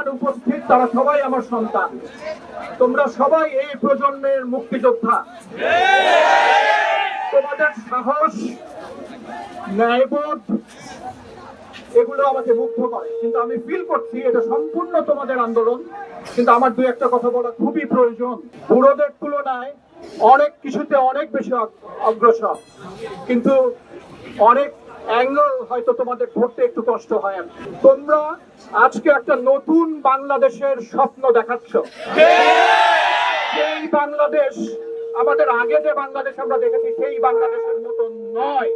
এখানে উপস্থিত তারা সবাই আমার সন্তান। তোমরা সবাই এই প্রজন্মের মুক্তিযোদ্ধা। তোমাদের সাহস, ন্যায়বোধ, এগুলো আমাকে মুগ্ধ করে। কিন্তু আমি ফিল করছি এটা সম্পূর্ণ তোমাদের আন্দোলন। কিন্তু আমার দু একটা কথা বলা খুবই প্রয়োজন। বুড়োদের তুলনায় অনেক কিছুতে অনেক বেশি অগ্রসর। কিন্তু অনেক অ্যাঙ্গেল হয়তো তোমাদের ধরতে একটু কষ্ট হয় তোমরা আজকে একটা নতুন বাংলাদেশের স্বপ্ন দেখাচ্ছ। সেই বাংলাদেশ, আমাদের আগে যে বাংলাদেশ আমরা দেখেছি, সেই বাংলাদেশের মতন নয়।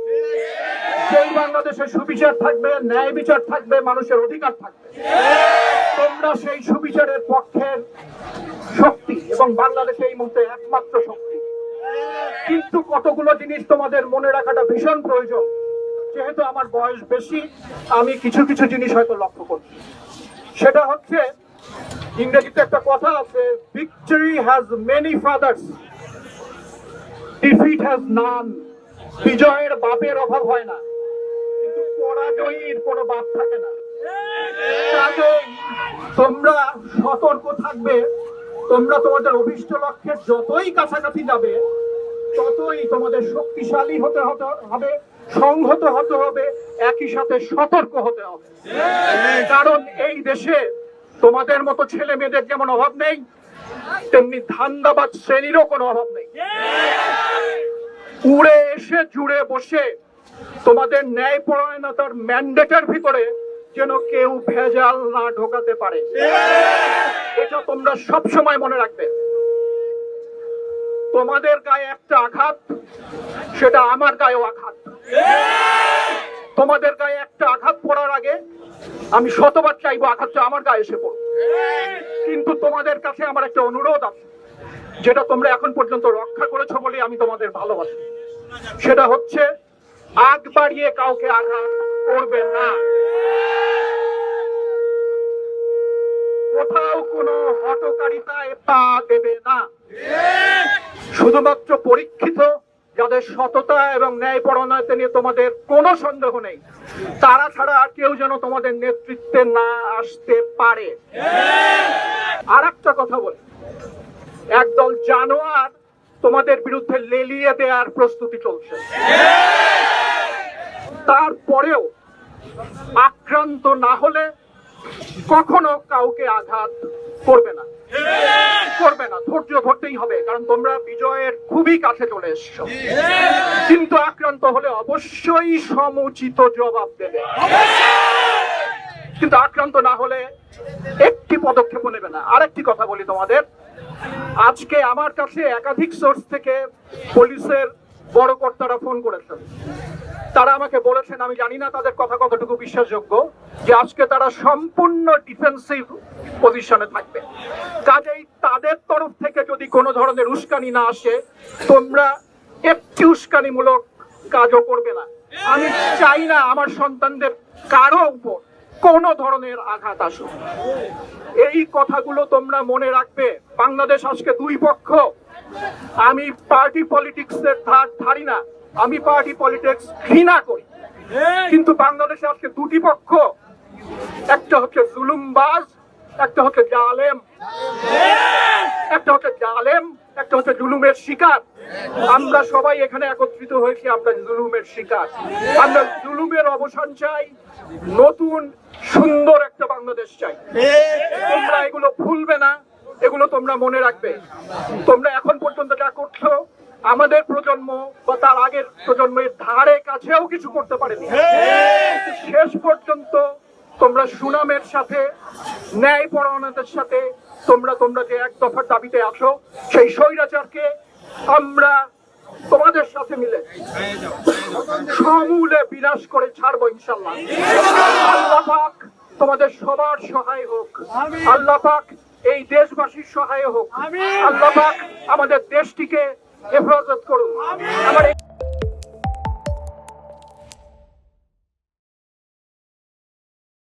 সেই বাংলাদেশে সুবিচার থাকবে, ন্যায় বিচার থাকবে, মানুষের অধিকার থাকবে। তোমরা সেই সুবিচারের পক্ষের শক্তি এবং বাংলাদেশে এই মুহূর্তে একমাত্র শক্তি। কিন্তু কতগুলো জিনিস তোমাদের মনে রাখাটা ভীষণ প্রয়োজন। যেহেতু আমার বয়স বেশি, আমি কিছু কিছু জিনিস হয়তো লক্ষ্য করছি। সেটা হচ্ছে, ইংরেজিতে একটা কথা আছে victory has many fathers defeat has none বিজয়ের বাপের অভাব হয় না, কিন্তু পরাজয়ীর কোনো বাপ থাকে না। তোমরা সতর্ক থাকবে, তোমরা তোমাদের অভিষ্ট লক্ষ্যের যতই কাছাকাছি যাবে ততই তোমাদের শক্তিশালী হতে হতে হবে, সংহত হতে হবে, একই সাথে সতর্ক হতে হবে। কারণ এই দেশে তোমাদের মতো ছেলে মেয়েদের যেমন অভাব নেই, তেমনি ধান্দাবাদ শ্রেণীরও কোনো অভাব নেই। উড়ে এসে জুড়ে বসে তোমাদের ন্যায় পরায়ণতার ম্যান্ডেটের ভিতরে যেন কেউ ভেজাল না ঢোকাতে পারে। এটা তোমরা সব সময় মনে রাখবে। তোমাদের গায়ে একটা আঘাত, সেটা আমার গায়েও আঘাত। তোমাদের গায়ে একটা আঘাত পড়ার আগে আমি শতবার চাইব আঘাতটা আমার গায়ে এসে পড়ো কিন্তু তোমাদের কাছে আমার একটা অনুরোধ আছে, যেটা তোমরা এখন পর্যন্ত রক্ষা করেছ বলে আমি তোমাদের ভালোবাসি। সেটা হচ্ছে, আগ বাড়িয়ে কাউকে আঘাত করবে না। কোথাও কোনো হটকারিতায় পা দেবে না। শুধুমাত্র পরীক্ষিত, যাদের সততা এবং ন্যায়পরণতা নিয়ে তোমাদের কোনো সন্দেহ নেই, তারা ছাড়া আর কেউ যেন তোমাদের নেতৃত্বে না আসতে পারে। আর একটা কথা বলি। একদল জানোয়ার তোমাদের বিরুদ্ধে লেলিয়ে দেওয়ার প্রস্তুতি চলছে। তারপরেও আক্রান্ত না হলে কখনো কাউকে আঘাত করবে না। ধরতেই হবে, কারণ তোমরা বিজয়ের খুবই কাছে চলে এসছো। কিন্তু আক্রান্ত হলে অবশ্যই সমুচিত জবাব দেবে। কিন্তু আক্রান্ত না হলে একটি পদক্ষেপ নেবে না। আরেকটি কথা বলি তোমাদের। আজকে আমার কাছে একাধিক সোর্স থেকে পুলিশের বড় কর্তারা ফোন করেছেন। তারা আমাকে বলেছেন, আমি জানি না তাদের কথা কতটুকু বিশ্বাসযোগ্য, যে আজকে তারা সম্পূর্ণ ডিফেন্সিভ পজিশনে থাকবে। কাজেই তাদের তরফ থেকে যদি কোনো ধরনের উস্কানি না আসে, তোমরা একটি উস্কানিমূলক কাজও করবে না। আমি চাই না আমার সন্তানদের কারও উপর কোনো ধরনের আঘাত আসুক। এই কথাগুলো তোমরা মনে রাখবে, বাংলাদেশ আজকে দুই পক্ষ। আমি পার্টি পলিটিক্স এর ধার ধারি না। আমি পার্টি পলিটিক্স ঘৃণা করি। কিন্তু বাংলাদেশে আজকে দুটি পক্ষ। একটা হচ্ছে জুলুমবাজ একটা হচ্ছে জালেম। একটা হচ্ছে জালেম একটা হচ্ছে জুলুমের শিকার। আমরা সবাই এখানে একত্রিত হয়েছি আমরা জুলুমের শিকার। আমরা জুলুমের অবসান চাই নতুন সুন্দর একটা বাংলাদেশ চাই। তোমরা এগুলো ভুলবে না এগুলো তোমরা মনে রাখবে। তোমরা এখন পর্যন্ত যা করছ আমাদের প্রজন্ম বা তার আগের প্রজন্মের ধারে কাছেও কিছু করতে পারেনি। শেষ পর্যন্ত তোমরা সুনামের সাথে ন্যায় পরায়ণতার সাথে তোমরা তোমরা যে এক দফার দাবিতে আসো সেই স্বৈরাচারকে আমরা তোমাদের সাথে মিলে সমূলে বিনাশ করে ছাড়বো ইনশাল্লাহ। আল্লাহ পাক তোমাদের সবার সহায় হোক। আল্লাহ পাক এই দেশবাসীর সহায় হোক। আল্লাহ পাক আমাদের দেশটিকে হেফাজত করুন। আমার